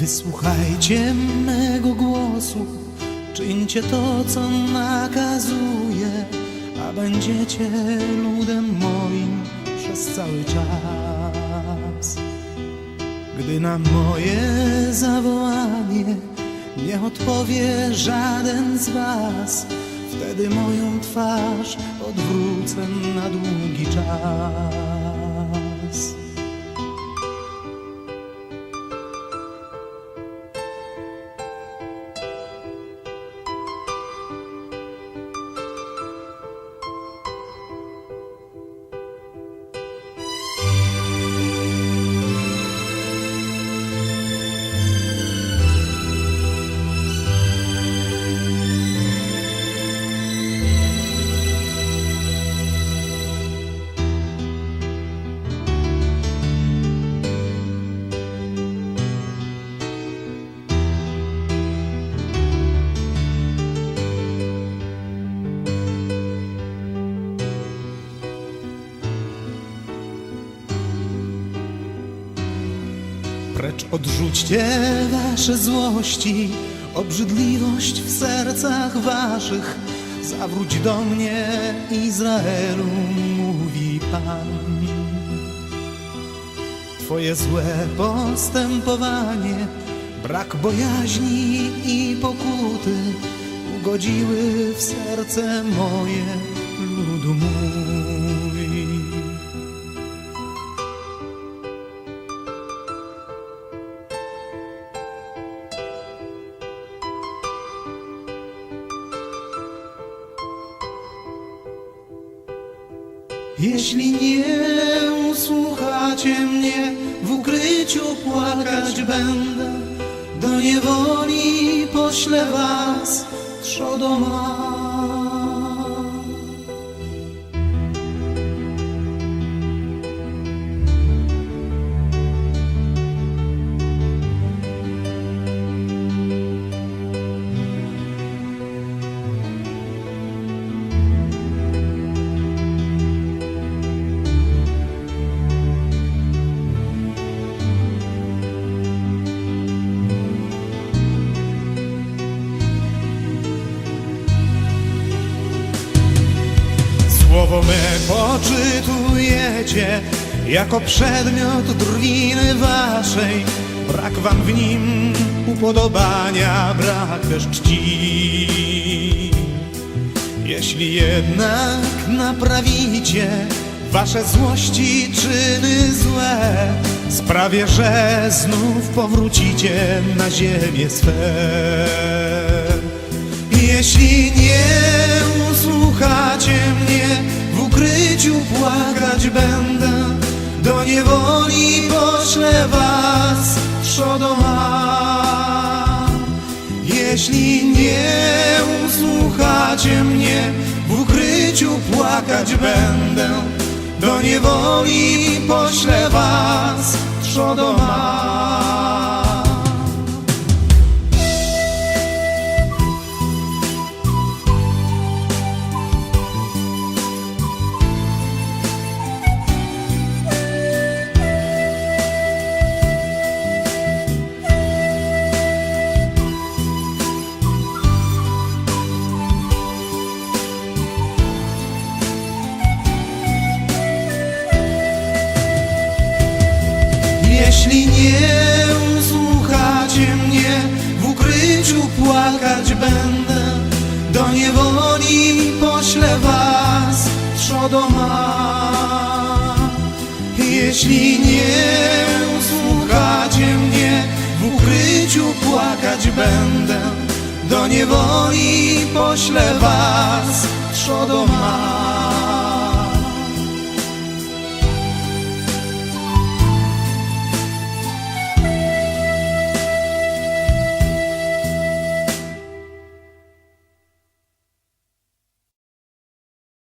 Wysłuchajcie mego głosu, czyńcie to, co nakazuję, a będziecie ludem moim przez cały czas. Gdy na moje zawołanie nie odpowie żaden z was, wtedy moją twarz odwrócę na długi czas. Precz odrzućcie wasze złości, obrzydliwość w sercach waszych. Zawróć do mnie, Izraelu, mówi Pan. Twoje złe postępowanie, brak bojaźni i pokuty ugodziły w serce moje, ludu mój. Jeśli nie usłuchacie mnie, w ukryciu płakać będę. Do niewoli poślę was trzodoma. Słowo me poczytujecie jako przedmiot drwiny waszej. Brak wam w nim upodobania, brak też czci. Jeśli jednak naprawicie wasze złości czyny złe, sprawię, że znów powrócicie na ziemię swe. Jeśli nie usłuchacie mnie, w ukryciu płakać będę, do niewoli poślę was trzodoma. Jeśli nie usłuchacie mnie, w ukryciu płakać będę, do niewoli poślę was trzodoma. Jeśli nie usłuchacie mnie, w ukryciu płakać będę, do niewoli poślę was trzodoma. Jeśli nie usłuchacie mnie, w ukryciu płakać będę, do niewoli poślę was trzodoma.